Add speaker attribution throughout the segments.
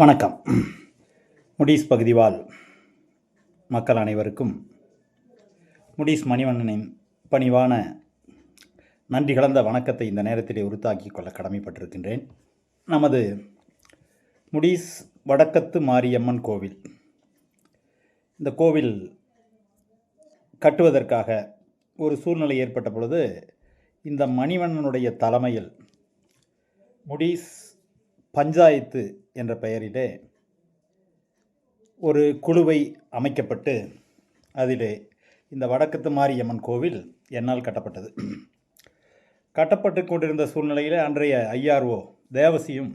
Speaker 1: வணக்கம். முடிஸ் பகுதிவால் மக்கள் அனைவருக்கும் முடிஸ் மணிவண்ணனின் பணிவான நன்றி கலந்த வணக்கத்தை இந்த நேரத்திலே உறுத்தாக்கி கொள்ள கடமைப்பட்டிருக்கின்றேன். நமது முடிஸ் வடக்கத்து மாரியம்மன் கோவில். இந்த கோவில் கட்டுவதற்காக ஒரு சூழ்நிலை ஏற்பட்ட பொழுது இந்த மணிவண்ணனுடைய தலைமையில் முடிஸ் பஞ்சாயத்து என்ற பெயரிலே ஒரு குழுவை அமைக்கப்பட்டு அதிலே இந்த வடக்கத்து மாரியம்மன் கோவில் என்னால் கட்டப்பட்டது. கட்டப்பட்டு கொண்டிருந்த சூழ்நிலையில் அன்றைய ஐஆர்ஓ தேவசியும்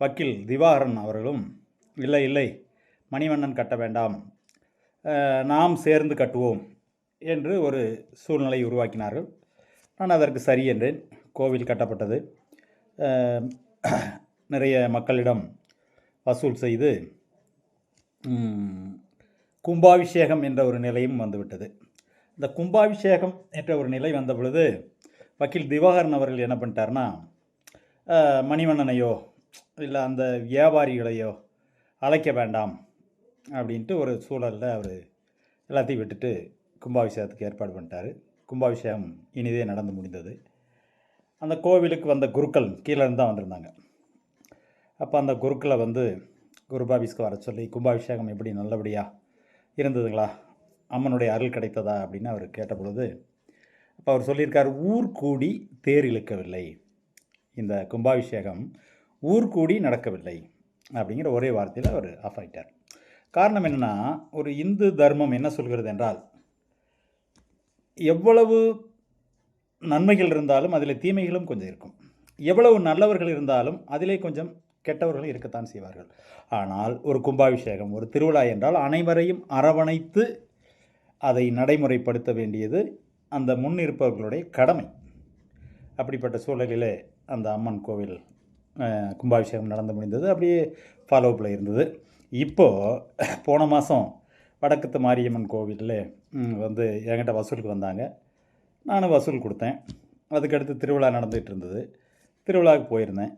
Speaker 1: வக்கீல் திவாகரன் அவர்களும் இல்லை இல்லை மணிவண்ணன் கட்ட வேண்டாம் நாம் சேர்ந்து கட்டுவோம் என்று ஒரு சூழ்நிலை உருவாக்கினார்கள். நான் அதற்கு சரி என்றேன். கோவில் கட்டப்பட்டது. நிறைய மக்களிடம் வசூல் செய்து கும்பாபிஷேகம் என்ற ஒரு நிலையும் வந்துவிட்டது. இந்த கும்பாபிஷேகம் என்ற ஒரு நிலை வந்த பொழுது வக்கீல் திவாகரன் அவர்கள் என்ன பண்ணிட்டாருன்னா மணிவண்ணனையோ இல்லை அந்த வியாபாரிகளையோ அழைக்க வேண்டாம் அப்படின்ட்டு ஒரு சூழலில் அவர் எல்லாத்தையும் விட்டுட்டு கும்பாபிஷேகத்துக்கு ஏற்பாடு பண்ணிட்டார். கும்பாபிஷேகம் இனிதே நடந்து முடிந்தது. அந்த கோவிலுக்கு வந்த குருக்கள் கீழே இருந்து தான் வந்திருந்தாங்க. அப்போ அந்த குருக்களை வந்து குருபாபிஸ்க்கு வர சொல்லி கும்பாபிஷேகம் எப்படி நல்லபடியாக இருந்ததுங்களா? அம்மனுடைய அருள் கிடைத்ததா அப்படின்னு அவர் கேட்ட பொழுது அப்போ அவர் சொல்லியிருக்கார் ஊர் கூடி தேர் இழுக்கவில்லை. இந்த கும்பாபிஷேகம் ஊர் கூடி நடக்கவில்லை. அப்படிங்கிற ஒரே வார்த்தையில் அவர் ஆஃப் ஆகிட்டார் காரணம் என்னென்னா ஒரு இந்து தர்மம் என்ன சொல்கிறது என்றால் எவ்வளவு நன்மைகள் இருந்தாலும் அதில் தீமைகளும் கொஞ்சம் இருக்கும். எவ்வளவு நல்லவர்கள் இருந்தாலும் அதிலே கொஞ்சம் கெட்டவர்களும் இருக்கத்தான் செய்வார்கள். ஆனால் ஒரு கும்பாபிஷேகம் ஒரு திருவிழா என்றால் அனைவரையும் அரவணைத்து அதை நடைமுறைப்படுத்த வேண்டியது அந்த முன் இருப்பவர்களுடைய கடமை. அப்படிப்பட்ட சூழலிலே அந்த அம்மன் கோவில் கும்பாபிஷேகம் நடந்து முடிந்தது. அப்படியே ஃபாலோப்பில் இருந்தது. இப்போது போன மாதம் வடக்கத்து மாரியம்மன் கோவிலில் வந்து என்கிட்ட வசூலுக்கு வந்தாங்க. நானும் வசூல் கொடுத்தேன். அதுக்கடுத்து திருவிழா நடந்துகிட்டு இருந்தது. திருவிழாவுக்கு போயிருந்தேன்.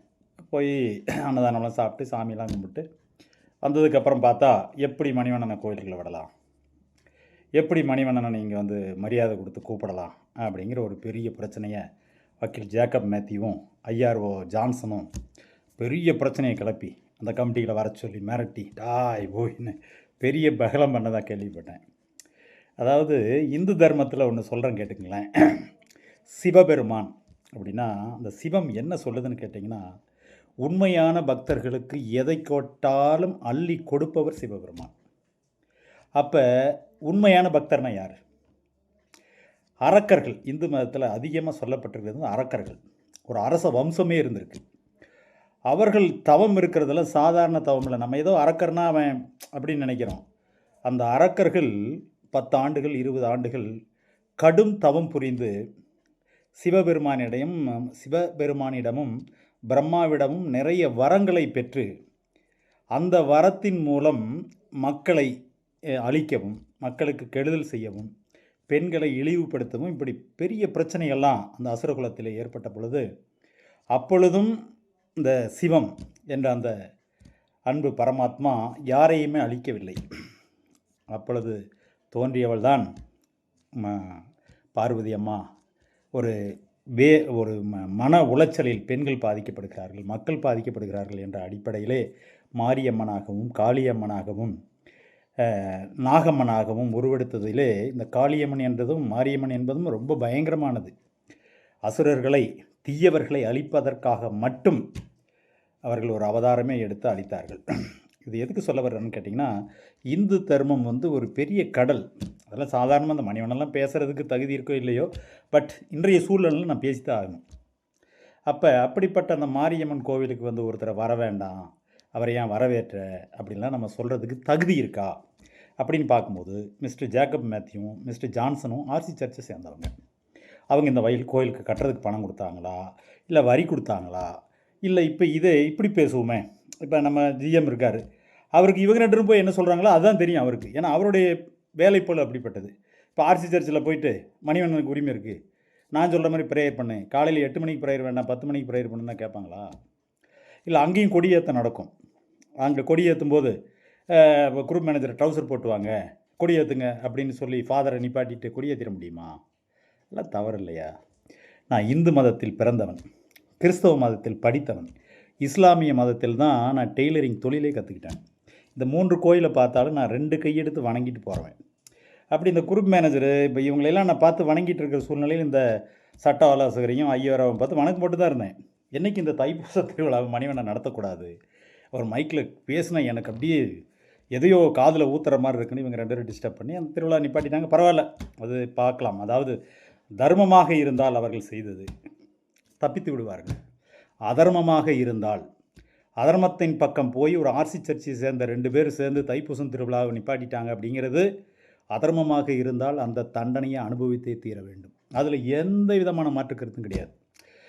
Speaker 1: போய் அன்னதானம்லாம் சாப்பிட்டு சாமியெல்லாம் கும்பிட்டு வந்ததுக்கப்புறம் பார்த்தா எப்படி மணிவண்ணனை கோயில்களை விடலாம்? எப்படி மணிவண்ணனை நீங்கள் வந்து மரியாதை கொடுத்து கூப்பிடலாம்? அப்படிங்கிற ஒரு பெரிய பிரச்சனையை வக்கீல் ஜேக்கப் மேத்யூவும் ஐஆர்ஓ ஜான்சனும் பெரிய பிரச்சனையை கிளப்பி அந்த கமிட்டிகளை வர சொல்லி மிரட்டி டாய் போயின்னு பெரிய பகலம் பண்ணதாக கேள்விப்பட்டேன். அதாவது இந்து தர்மத்தில் ஒன்று சொல்கிறேன் கேட்டுங்களேன் சிவபெருமான் அப்படின்னா அந்த சிவம் என்ன சொல்லுதுன்னு கேட்டிங்கன்னா உண்மையான பக்தர்களுக்கு எதை கோட்டாலும் அள்ளி கொடுப்பவர் சிவபெருமான். அப்போ உண்மையான பக்தர்னா யார்? அரக்கர்கள். இந்து மதத்தில் அதிகமாக சொல்லப்பட்டிருக்கிறது அரக்கர்கள். ஒரு அரச வம்சமே இருந்திருக்கு. அவர்கள் தவம் இருக்கிறதெல்லாம் சாதாரண தவம் இல்லை. நம்ம ஏதோ அரக்கர்னா அவன் அப்படின்னு நினைக்கிறோம். அந்த அரக்கர்கள் பத்து ஆண்டுகள் இருபது ஆண்டுகள் கடும் தவம் புரிந்து சிவபெருமானிடையும் சிவபெருமானிடமும் பிரம்மாவிடமும் நிறைய வரங்களை பெற்று அந்த வரத்தின் மூலம் மக்களை அழிக்கவும் மக்களுக்கு கெடுதல் செய்யவும் பெண்களை இழிவுபடுத்தவும் இப்படி பெரிய பிரச்சனைகள்லாம் அந்த அசுரகுலத்தில் ஏற்பட்ட பொழுது அப்பொழுதும் இந்த சிவம் என்ற அந்த அன்பு பரமாத்மா யாரையுமே அழிக்கவில்லை. அப்பொழுது தோன்றியவள் தான் பார்வதி அம்மா ஒரு வே ஒரு ம- மன உளைச்சலில் பெண்கள் பாதிக்கப்படுகிறார்கள் மக்கள் பாதிக்கப்படுகிறார்கள் என்ற அடிப்படையிலே மாரியம்மனாகவும் காளியம்மனாகவும் நாகம்மனாகவும் உருவெடுத்ததிலே இந்த காளியம்மன் என்றதும் மாரியம்மன் என்பதும் ரொம்ப பயங்கரமானது. அசுரர்களை தீயவர்களை அழிப்பதற்காக மட்டும் அவர்கள் ஒரு அவதாரமே எடுத்து அழித்தார்கள் இது எதுக்கு சொல்ல வர்றேன்னு கேட்டிங்கன்னா இந்து தர்மம் வந்து ஒரு பெரிய கடல். அதெல்லாம் சாதாரணமாக அந்த மணிவனெல்லாம் பேசுகிறதுக்கு தகுதி இருக்கோ இல்லையோ பட் இன்றைய சூழலில் நான் பேசித்தான் ஆகணும். அப்போ அப்படிப்பட்ட அந்த மாரியம்மன் கோவிலுக்கு வந்து ஒருத்தரை வர வேண்டாம் அவரை ஏன் வரவேற்ற அப்படின்லாம் நம்ம சொல்கிறதுக்கு தகுதி இருக்கா? அப்படின்னு பார்க்கும்போது மிஸ்டர் ஜேக்கப் மேத்யூவும் மிஸ்டர் ஜான்சனும் ஆர்சி சர்ச்சை சேர்ந்தவங்க. அவங்க இந்த வயல் கோயிலுக்கு கட்டுறதுக்கு பணம் கொடுத்தாங்களா? இல்லை வரி கொடுத்தாங்களா? இல்லை இப்போ இதை இப்படி பேசுவோமே. இப்போ நம்ம ஜிஎம் இருக்கார். அவருக்கு இவங்க ரெண்டு போய் என்ன சொல்கிறாங்களோ அதுதான் தெரியும் அவருக்கு. ஏன்னா அவருடைய வேலை போல் அப்படிப்பட்டது. இப்போ ஆர்சி சர்ச்சில் போயிட்டு மணிவண்ணனுக்கு உரிமை இருக்குது நான் சொல்கிற மாதிரி ப்ரேயர் பண்ணு. காலையில் எட்டு மணிக்கு ப்ரேயர் வேண்டாம் பத்து மணிக்கு ப்ரேயர் பண்ணுன்னா கேட்பாங்களா? இல்லை அங்கேயும் கொடியேற்ற நடக்கும். அங்கே கொடி ஏற்றும் போது குரூப் மேனேஜர் ட்ரௌசர் போட்டுவாங்க. கொடியேற்றுங்க கொடி ஏற்றுங்க அப்படின்னு சொல்லி ஃபாதரை நிப்பாட்டிட்டு கொடியேற்றிட முடியுமா? எல்லாம் தவறு இல்லையா? நான் இந்து மதத்தில் பிறந்தவன். கிறிஸ்தவ மதத்தில் படித்தவன். இஸ்லாமிய மதத்தில் தான் நான் டெய்லரிங் தொழிலே கற்றுக்கிட்டேன் இந்த மூன்று கோயிலை பார்த்தாலும் நான் ரெண்டு கையெடுத்து வணங்கிட்டு போகிறேன் அப்படி இந்த குரூப் மேனேஜரு இப்போ இவங்களெல்லாம் நான் பார்த்து வணங்கிட்டு இருக்கிற சூழ்நிலையில் இந்த சட்ட ஆலோசகரையும் ஐயோராவும் பார்த்து வணக்கம் போட்டு தான் இருந்தேன். என்றைக்கு இந்த தைப்பூச திருவிழாவை மணிவனை நடத்தக்கூடாது? அவர் மைக்கில் பேசினா எனக்கு அப்படியே எதையோ காதில் ஊத்துற மாதிரி இருக்குன்னு இவங்க ரெண்டு பேரும் டிஸ்டர்ப் பண்ணி அந்த திருவிழா நிப்பாட்டிட்டாங்க. பரவாயில்ல அது பார்க்கலாம். அதாவது தர்மமாக இருந்தால் அவர்கள் செய்தது. தப்பித்து விடுவார்கள். அதர்மமாக இருந்தால் அதர்மத்தின் பக்கம் போய் ஒரு ஆர்சி சர்ச்சை சேர்ந்த ரெண்டு பேர் சேர்ந்து தைப்பூசம் திருவிழாவை நிப்பாட்டிட்டாங்க அப்படிங்கிறது அதர்மமாக இருந்தால் அந்த தண்டனையை அனுபவித்தே தீர வேண்டும். அதில் எந்த விதமான மாற்று கருத்தும் கிடையாது.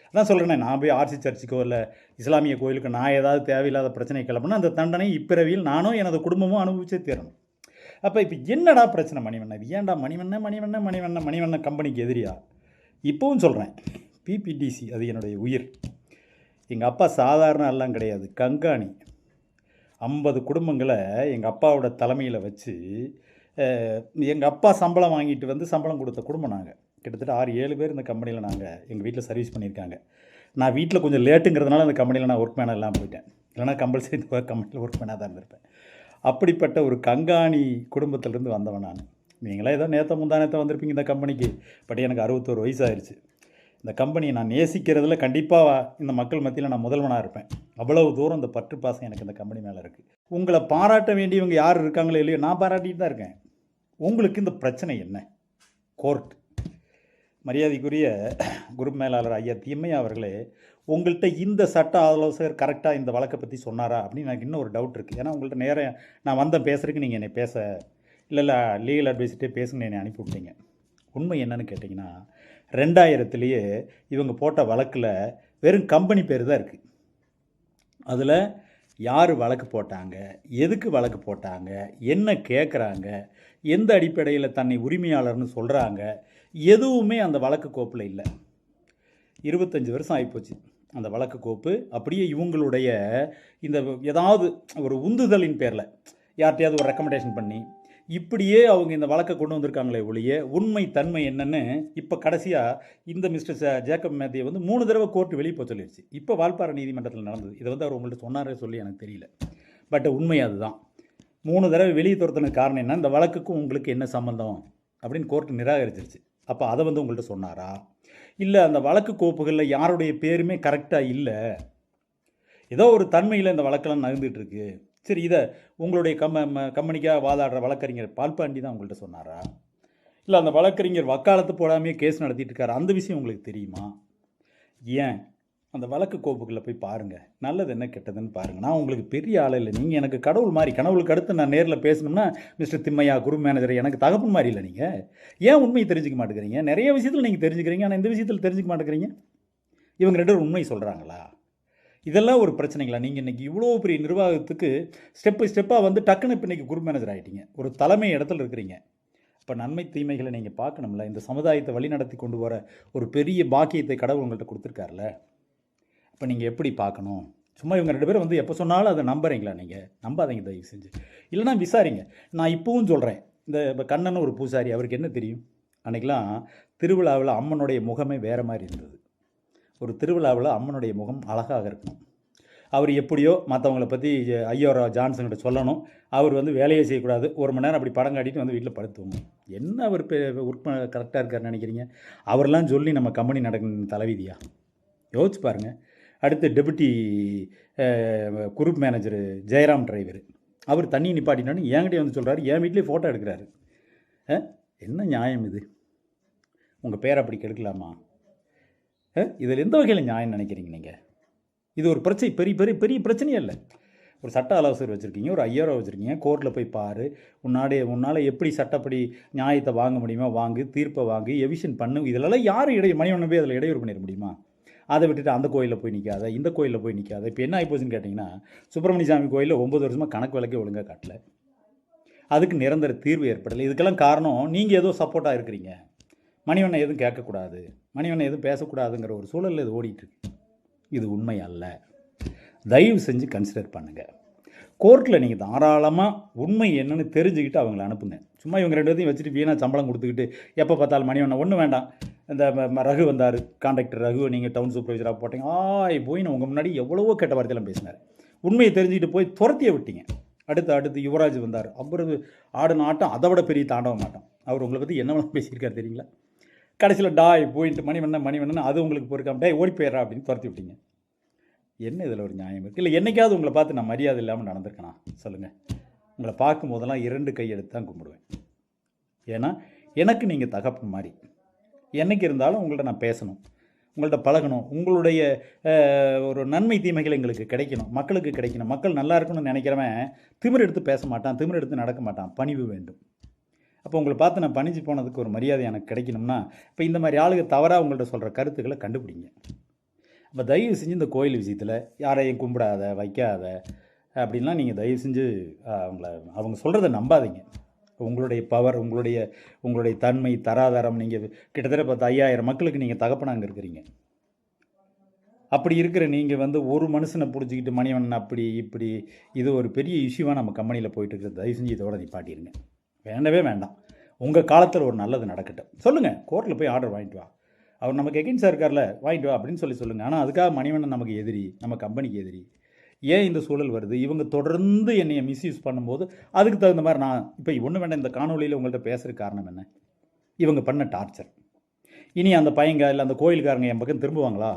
Speaker 1: அதான் சொல்கிறேன் நான் போய் ஆர்சி சர்ச்சுக்கோ இல்லை இஸ்லாமிய கோயிலுக்கு நான் ஏதாவது தேவையில்லாத பிரச்சனை கிளம்புனா அந்த தண்டனை இப்பிறவியில் நானும் எனது குடும்பமும் அனுபவிச்சே தீரணும். அப்போ இப்போ என்னடா பிரச்சனை மணிவண்ணன் இது ஏன்டா மணிவண்ணன் மணிவண்ணன் மணிவண்ணன் மணிவண்ணன் கம்பெனிக்கு எதிரியா? இப்போவும் சொல்கிறேன் பிபிடிசி அது என்னுடைய உயிர். எங்கள் அப்பா சாதாரண எல்லாம் கிடையாது கங்காணி ஐம்பது குடும்பங்களை எங்கள் அப்பாவோட தலைமையில் வச்சு எங்கள் அப்பா சம்பளம் வாங்கிட்டு வந்து சம்பளம் கொடுத்த குடும்பம் நாங்கள். கிட்டத்தட்ட ஆறு ஏழு பேர் இந்த கம்பெனியில் நாங்கள் எங்கள் வீட்டில் சர்வீஸ் பண்ணியிருக்காங்க. நான் வீட்டில் கொஞ்சம் லேட்டுங்கிறதுனால அந்த கம்பெனியில் நான் ஒர்க் மேனாக எல்லாம் போயிட்டேன். இல்லைனா கம்பல்சரி இந்த கம்பெனியில் ஒர்க் மேனாக தான் இருந்திருப்பேன். அப்படிப்பட்ட ஒரு கங்காணி குடும்பத்திலேருந்து வந்தவன் நான். நீங்களே ஏதோ நேற்ற முந்தானத்தை வந்திருப்பீங்க இந்த கம்பெனிக்கு பட் எனக்கு அறுபத்தோரு வயசு ஆயிடுச்சு இந்த கம்பெனியை நான் நேசிக்கிறதுல கண்டிப்பாக இந்த மக்கள் மத்தியில் நான் முதல்வனாக இருப்பேன். அவ்வளவு தூரம் இந்த பற்று பாசம் எனக்கு இந்த கம்பெனி மேலே இருக்குது உங்களை பாராட்ட வேண்டியவங்க யார் இருக்காங்களோ இல்லையோ நான் பாராட்டிட்டு தான் இருக்கேன். உங்களுக்கு இந்த பிரச்சனை என்ன? கோர்ட். மரியாதைக்குரிய குரூப் மேலாளர் ஐயா தீமையா அவர்களே உங்கள்கிட்ட இந்த சட்ட ஆலோசகர் கரெக்டாக இந்த வழக்கை பற்றி சொன்னாரா அப்படின்னு எனக்கு இன்னும் ஒரு டவுட் இருக்குது ஏன்னா உங்கள்கிட்ட நேரம் நான் வந்த பேசுகிறதுக்கு நீங்கள் என்னை பேச இல்லை இல்லை லீகல் அட்வைஸ்கிட்டே பேசுங்க என்னை அனுப்பி விட்டீங்க. உண்மை என்னன்னு கேட்டிங்கன்னா ரெண்டாயிரத்துலேயே இவங்க போட்ட வழக்கில் வெறும் கம்பெனி பேர் தான் இருக்குது அதில் யார் வழக்கு போட்டாங்க? எதுக்கு வழக்கு போட்டாங்க? என்ன கேட்குறாங்க எந்த அடிப்படையில் தன்னை உரிமையாளர்னு சொல்கிறாங்க எதுவுமே அந்த வழக்கு கோப்பில் இல்லை. இருபத்தஞ்சி வருஷம் ஆகிப்போச்சு அந்த வழக்கு கோப்பு. அப்படியே இவங்களுடைய இந்த ஏதாவது ஒரு உந்துதலின் பேரில் யார்கிட்டையாவது ஒரு ரெக்கமெண்டேஷன் பண்ணி இப்படியே அவங்க இந்த வழக்கை கொண்டு வந்திருக்காங்களே ஒழிய உண்மை தன்மை என்னன்னு இப்போ கடைசியாக இந்த மிஸ்டர் ஜேக்கப் மேத்தியை வந்து மூணு தடவை கோர்ட்டு வெளியே போக சொல்லிடுச்சு இப்போ வால்பாறை நீதிமன்றத்தில் நடந்தது. இதை வந்து அவர் உங்கள்கிட்ட சொன்னாரே சொல்லி எனக்கு தெரியல. பட் உண்மை அதுதான். மூணு தடவை வெளியே துரத்துனதுக்கு காரணம் என்ன இந்த வழக்குக்கும் உங்களுக்கு என்ன சம்மந்தம் அப்படின்னு கோர்ட்டு நிராகரிச்சிருச்சு. அப்போ அதை வந்து உங்கள்கிட்ட சொன்னாரா? இல்லை அந்த வழக்கு கோப்புகளில் யாருடைய பேருமே கரெக்டாக இல்லை. ஏதோ ஒரு தன்மையில் இந்த வழக்கெல்லாம் நகர்ந்துட்டு இருக்கு. சரி இதை உங்களுடைய கம்ம கம்பெனிக்காக வாதாடுற வழக்கறிஞர் பால்பாண்டி தான் உங்கள்கிட்ட சொன்னாரா? இல்லை அந்த வழக்கறிஞர் வக்காலத்து போடாமையே கேஸ் நடத்திட்டு இருக்காரு அந்த விஷயம் உங்களுக்கு தெரியுமா? ஏன்? அந்த வழக்கு கோப்புகளில் போய் பாருங்கள் நல்லது என்ன கெட்டதுன்னு பாருங்கள் நான் உங்களுக்கு பெரிய ஆள் இல்லை. நீங்கள் எனக்கு கடவுள் மாதிரி கடவுளுக்கு அடுத்து நான் நேரில் பேசணும்னா மிஸ்டர் திம்மையா குரு மேனேஜர் எனக்கு தகப்பன் மாதிரி இல்லை நீங்கள் ஏன் உண்மையை தெரிஞ்சுக்க மாட்டேங்கிறீங்க? நிறைய விஷயத்தில் நீங்கள் தெரிஞ்சுக்கிறீங்க ஆனால் இந்த விஷயத்தில் தெரிஞ்சுக்க மாட்டேங்கிறீங்க. இவங்க ரெண்டு பேரும் உண்மை சொல்கிறாங்களா இதெல்லாம் ஒரு பிரச்சனைங்களா? நீங்கள் இன்றைக்கி இவ்வளோ பெரிய நிர்வாகத்துக்கு ஸ்டெப் பை ஸ்டெப்பாக வந்து டக்குன்னு இப்போ இன்றைக்கி குரூப் மேனேஜர் ஆகிட்டீங்க ஒரு தலைமை இடத்துல இருக்கிறீங்க. இப்போ நன்மை தீமைகளை நீங்கள் பார்க்கணும்ல? இந்த சமுதாயத்தை வழி நடத்தி கொண்டு வர ஒரு பெரிய பாக்கியத்தை கடவுள் உங்கள்கிட்ட கொடுத்துருக்காருல? இப்போ நீங்கள் எப்படி பார்க்கணும்? சும்மா இவங்க ரெண்டு பேரும் வந்து எப்போ சொன்னாலும் அதை நம்புறீங்களா நீங்கள் நம்பாதீங்க தயவு செஞ்சு. இல்லைன்னா விசாரிங்க. நான் இப்போவும் சொல்கிறேன் இந்த இப்போ கண்ணன் ஒரு பூசாரி அவருக்கு என்ன தெரியும்? அன்றைக்கெலாம் திருவிழாவில் அம்மனுடைய முகமே வேறு மாதிரி இருந்தது. ஒரு திருவிழாவில் அம்மனுடைய முகம் அழகாக இருக்கணும். அவர் எப்படியோ மற்றவங்கள பற்றி ஐயோரா ஜான்சன்கிட்ட சொல்லணும். அவர் வந்து வேலையை செய்யக்கூடாது. ஒரு மணி நேரம் அப்படி படம் காட்டிட்டு வந்து வீட்டில் படுத்துவோம். என்ன அவர் ஒர்க் கரெக்டாக இருக்காருன்னு நினைக்கிறீங்க? அவரெல்லாம் சொல்லி நம்ம கம்பெனி நடக்கணும் தலைவிதியா? யோசிச்சு பாருங்கள் அடுத்து deputy group manager Jayaram driver. அவர் தண்ணி நிப்பாட்டினான்னு என்கிட்டயே வந்து சொல்கிறாரு என் வீட்லேயே ஃபோட்டோ எடுக்கிறாரு. என்ன நியாயம் இது? உங்கள் பேரை அப்படி கெடுக்கலாமா? இதில் எந்த வகையில் நியாயம் நினைக்கிறீங்க நீங்கள் இது ஒரு பிரச்சனை பெரிய பெரிய பெரிய பிரச்சனையே இல்லை. ஒரு சட்ட ஆலோசகர் வச்சுருக்கீங்க ஒரு ஐயாரோ வச்சுருக்கீங்க கோர்ட்டில் போய் பாரு உன்னாடைய உன்னால் எப்படி சட்டப்படி நியாயத்தை வாங்க முடியுமா வாங்கு தீர்ப்பை வாங்கு எவிஷன் பண்ணு இதிலெல்லாம் யாரும் இடை மணிவண்ணன் போய் அதில் இடையூறு பண்ணிட முடியுமா? அதை விட்டுட்டு அந்த கோயிலில் போய் நிற்காத இந்த கோயிலில் போய் நிற்காத இப்போ என்ன ஆகிப்போச்சுன்னு கேட்டிங்கன்னா சுப்பிரமணிய சாமி கோயிலில் ஒம்பது வருஷமாக கணக்கு விளக்கே ஒழுங்காக காட்டல. அதுக்கு நிரந்தர தீர்வு ஏற்படலை. இதுக்கெல்லாம் காரணம் நீங்கள் ஏதோ சப்போர்ட்டாக இருக்கிறீங்க. மணிவண்ணன் எதுவும் கேட்கக்கூடாது. மணிவண்ணன் எதுவும் பேசக்கூடாதுங்கிற ஒரு சூழலில் இது ஓடிட்டுருக்கு. இது உண்மை அல்ல. தயவு செஞ்சு கன்சிடர் பண்ணுங்கள் கோர்ட்டில் நீங்கள் தாராளமாக உண்மை என்னன்னு தெரிஞ்சுக்கிட்டு அவங்கள அனுப்புங்க. சும்மா இவங்க ரெண்டு பேர்த்தையும் வச்சுட்டு வீணாக சம்பளம் கொடுத்துக்கிட்டு எப்போ பார்த்தாலும் மணி ஒன்று ஒன்றும் வேண்டாம். இந்த ம- ரகு வந்தார். கான்ட்ராக்டர் ரகு நீங்கள் டவுன் சூப்பர்வைசராக போட்டீங்க. ஆய் போய் நான் உங்கள் முன்னாடி எவ்வளவோ கெட்ட வார்த்தையெல்லாம் பேசினார். உண்மையை தெரிஞ்சுக்கிட்டு போய் துரத்திய விட்டீங்க. அடுத்து அடுத்து யுவராஜ் வந்தார். அவரு ஆடின ஆட்டம் அதை விட பெரிய தாண்டவ மாட்டோம் அவர் உங்களை பற்றி என்னவெல்லாம் பேசியிருக்காரு தெரியுங்களா? கடைசியில் டாய் போயிட்டு மணி பண்ண மணி பண்ண அது உங்களுக்கு பொறுக்காம டேய் ஓடி போயிடுறா அப்படின்னு துரத்தி விட்டீங்க. என்ன இதில் ஒரு நியாயம் இருக்குது இல்லை என்னைக்காவது உங்களை பார்த்து நான் மரியாதை இல்லாமல் நடந்திருக்கேனா? சொல்லுங்கள் உங்களை பார்க்கும் போதெல்லாம் இரண்டு கையெடுத்து தான் கும்பிடுவேன். ஏன்னா எனக்கு நீங்கள் தகப்பன் மாதிரி. என்றைக்கு இருந்தாலும் உங்கள்ட்ட நான் பேசணும். உங்கள்கிட்ட பழகணும். உங்களுடைய ஒரு நன்மை தீமைகள் எங்களுக்கு கிடைக்கணும். மக்களுக்கு கிடைக்கணும். மக்கள் நல்லா இருக்கணும்னு நினைக்கிறவன் திமிர் எடுத்து பேச மாட்டான் திமிர் எடுத்து நடக்க மாட்டான். பணிவு வேண்டும். அப்போ உங்களை பார்த்து நான் பணிஞ்சு போனதுக்கு ஒரு மரியாதை எனக்கு கிடைக்கணும்னா இப்போ இந்த மாதிரி ஆளுங்க தவறாக உங்கள்கிட்ட சொல்கிற கருத்துக்களை கண்டுபிடிங்க. அப்போ தயவு செஞ்சு இந்த கோயில் விஷயத்தில் யாரையும் கும்பிடாத வைக்காத அப்படின்லாம் நீங்கள் தயவு செஞ்சு அவங்கள அவங்க சொல்கிறத நம்பாதீங்க. உங்களுடைய பவர் உங்களுடைய உங்களுடைய தன்மை தராதாரம் நீங்கள் கிட்டத்தட்ட பத்து ஐயாயிரம் மக்களுக்கு நீங்கள் தகப்பனாங்க இருக்கிறீங்க. அப்படி இருக்கிற நீங்கள் வந்து ஒரு மனுஷனை பிடிச்சிக்கிட்டு மணிவண்ணன் அப்படி இப்படி இது ஒரு பெரிய இஷ்யூவாக நம்ம கம்பெனியில் போயிட்டு இருக்கிறது. தயவு செஞ்சு இதோட நிப்பாட்டிடுங்க வேண்டவே வேண்டாம். உங்கள் காலத்தில் ஒரு நல்லது நடக்கட்டும். சொல்லுங்கள் கோர்ட்டில் போய் ஆர்டர் வாங்கிட்டு வா. அவர் நமக்கு எகென்ஸ்டாக இருக்கார்ல வாங்கிட்டு வா அப்படின்னு சொல்லி சொல்லுங்கள் ஆனால் அதுக்காக மணிவண்ணன் நமக்கு எதிரி நம்ம கம்பெனிக்கு எதிரி. ஏன் இந்த சூழல் வருது? இவங்க தொடர்ந்து என்னை மிஸ்யூஸ் பண்ணும்போது அதுக்கு தகுந்த மாதிரி நான் இப்போ ஒன்று வேண்டாம் இந்த காணொலியில் உங்கள்கிட்ட பேசுகிற காரணம் என்ன? இவங்க பண்ண டார்ச்சர் இனி அந்த பையங்க இல்லை அந்த கோயில்காரங்க என் பக்கம் திரும்புவாங்களா?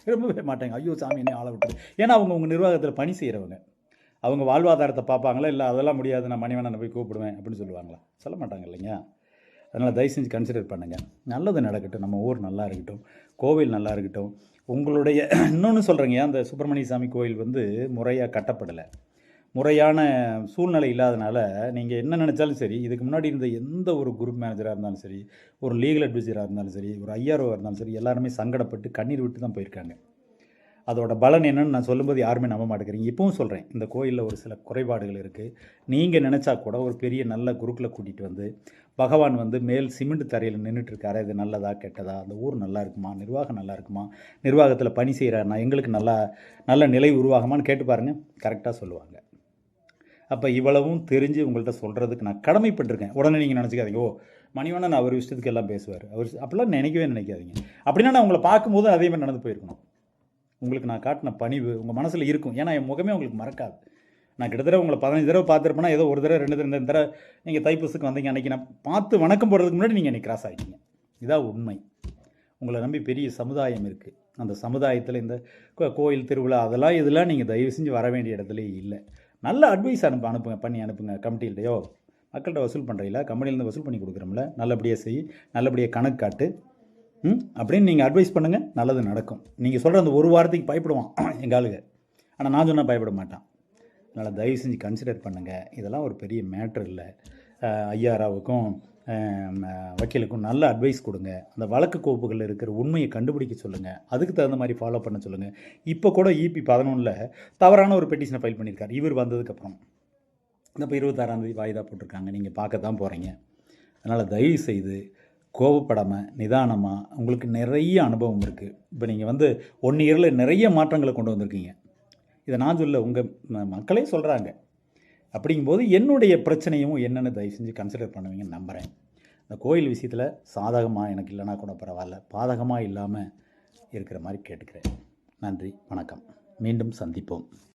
Speaker 1: திரும்பவே மாட்டாங்க. ஐயோ சாமி என்ன ஆளை விட்டுது ஏன்னா அவங்க உங்கள் நிர்வாகத்தில் பணி செய்கிறவங்க அவங்க வாழ்வாதாரத்தை பார்ப்பாங்களா? இல்லை அதெல்லாம் முடியாது நான் மணிவண்ணனை போய் கூப்பிடுவேன் அப்படின்னு சொல்லுவாங்களா? சொல்ல மாட்டாங்க இல்லைங்க. அதனால் தயவு செஞ்சு கன்சிடர் பண்ணுங்கள் நல்லது நடக்கட்டும். நம்ம ஊர் நல்லா இருக்கட்டும். கோவில் நல்லா இருக்கட்டும். உங்களுடைய இன்னொன்று சொல்கிறேங்க அந்த சுப்பிரமணிய சாமி கோயில் வந்து முறையாக கட்டப்படலை? முறையான சூழ்நிலை இல்லாதனால நீங்கள் என்ன நினச்சாலும் சரி இதுக்கு முன்னாடி இருந்த எந்த ஒரு குரூப் மேனேஜராக இருந்தாலும் சரி ஒரு லீகல் அட்வைசராக இருந்தாலும் சரி ஒரு ஐஆர்ஓவாக இருந்தாலும் சரி எல்லாருமே சங்கடப்பட்டு கண்ணீர் விட்டு தான் போயிருக்காங்க. அதோட பலன் என்னன்னு நான் சொல்லும்போது யாருமே நம்ப மாட்டேங்கிறீங்க. இப்பவும் சொல்கிறேன் இந்த கோயிலில் ஒரு சில குறைபாடுகள் இருக்குது நீங்கள் நினச்சா கூட ஒரு பெரிய நல்ல குரூப்பில் கூட்டிகிட்டு வந்து பகவான் வந்து மேல் சிமெண்ட் தரையில் நின்றுட்டுருக்காரு இது நல்லதா கெட்டதா? அந்த ஊர் நல்லா இருக்குமா? நிர்வாகம் நல்லா இருக்குமா? நிர்வாகத்தில் பணி செய்கிறாருனா எங்களுக்கு நல்லா நல்ல நிலை உருவாகுமான்னு கேட்டு பாருங்கள் கரெக்டாக சொல்லுவாங்க. அப்போ இவ்வளவும் தெரிஞ்சு உங்கள்கிட்ட சொல்கிறதுக்கு நான் கடமைப்பட்டிருக்கேன். உடனே நீங்கள் நினச்சிக்காதீங்க. ஓ மணிவண்ணன் அவர் விஷயத்துக்கு எல்லாம் பேசுவார். அவர் அப்படிலாம் நினைக்கவே நினைக்காதீங்க. அப்படின்னா நான் உங்களை பார்க்கும்போது அதே மாதிரி நடந்து போயிருக்கணும். உங்களுக்கு நான் காட்டின பணிவு உங்கள் மனசில் இருக்கும். ஏன்னா என் முகமே உங்களுக்கு மறக்காது. நான் கிட்டத்தட்ட உங்களை பதினஞ்சு தடவை பார்த்துருப்பேன்னா ஏதோ ஒரு தடவை ரெண்டு தடவை ரெண்டு தடவை நீங்கள் தைப்பூசுக்கு வந்தீங்க அன்றைக்கி நான் பார்த்து வணக்கம் போடுறதுக்கு முன்னாடி நீங்கள் அன்றைக்கி கிராஸ் ஆகிட்டீங்க இதான் உண்மை. உங்களை நம்பி பெரிய சமுதாயம் இருக்குது அந்த சமுதாயத்தில் இந்த கோயில் திருவிழா அதெல்லாம் இதெல்லாம் நீங்கள் தயவு செஞ்சு வர வேண்டிய இடத்துலையே இல்லை. நல்ல அட்வைஸ் அனுப்ப அனுப்புங்க பண்ணி அனுப்புங்க கமிட்டிகிட்டயோ மக்கள்கிட்ட வசூல் பண்ணுறீங்களா கம்பெனிலேருந்து வசூல் பண்ணி கொடுக்குறோம்ல. நல்லபடியாக செய் நல்லபடியாக கணக்கு காட்டு. ம்? அப்படின்னு நீங்கள் அட்வைஸ் பண்ணுங்கள் நல்லது நடக்கும். நீங்கள் சொல்கிற அந்த ஒரு வாரத்துக்கு பயப்படுவான் எங்கள் ஆளுங்க. ஆனால் நான் சொன்னால் பயப்பட மாட்டான். அதனால் தயவு செஞ்சு கன்சிடர் பண்ணுங்கள் இதெல்லாம் ஒரு பெரிய மேட்ரு இல்லை. ஐயாராவுக்கும் வக்கீலுக்கும் நல்ல அட்வைஸ் கொடுங்க. அந்த வழக்கு கோப்புகளில் இருக்கிற உண்மையை கண்டுபிடிக்க சொல்லுங்கள் அதுக்கு தகுந்த மாதிரி ஃபாலோ பண்ண சொல்லுங்கள் இப்போ கூட இபி பதினொன்றில் தவறான ஒரு பெட்டிஷனை ஃபைல் பண்ணியிருக்காரு இவர் வந்ததுக்கப்புறம் இந்த இப்போ இருபத்தாறாந்தேதி வாய்தா போட்டிருக்காங்க. நீங்கள் பார்க்க தான் போகிறீங்க அதனால் தயவு செய்து கோபப்படாமல் நிதானமாக உங்களுக்கு நிறைய அனுபவம் இருக்குது இப்போ நீங்கள் வந்து ஒன் இயரில் நிறைய மாற்றங்களை கொண்டு வந்திருக்கீங்க. இதை நான் சொல்ல உங்கள் மக்களே சொல்கிறாங்க அப்படிங்கும்போது என்னுடைய பிரச்சனையும் என்னென்னு தயவு செஞ்சு கன்சிடர் பண்ணுவீங்கன்னு நம்புகிறேன் இந்த கோயில் விஷயத்தில் சாதகமாக எனக்கு இல்லைனா கூட பரவாயில்ல பாதகமாக இல்லாமல் இருக்கிற மாதிரி கேட்டுக்கிறேன். நன்றி வணக்கம். மீண்டும் சந்திப்போம்.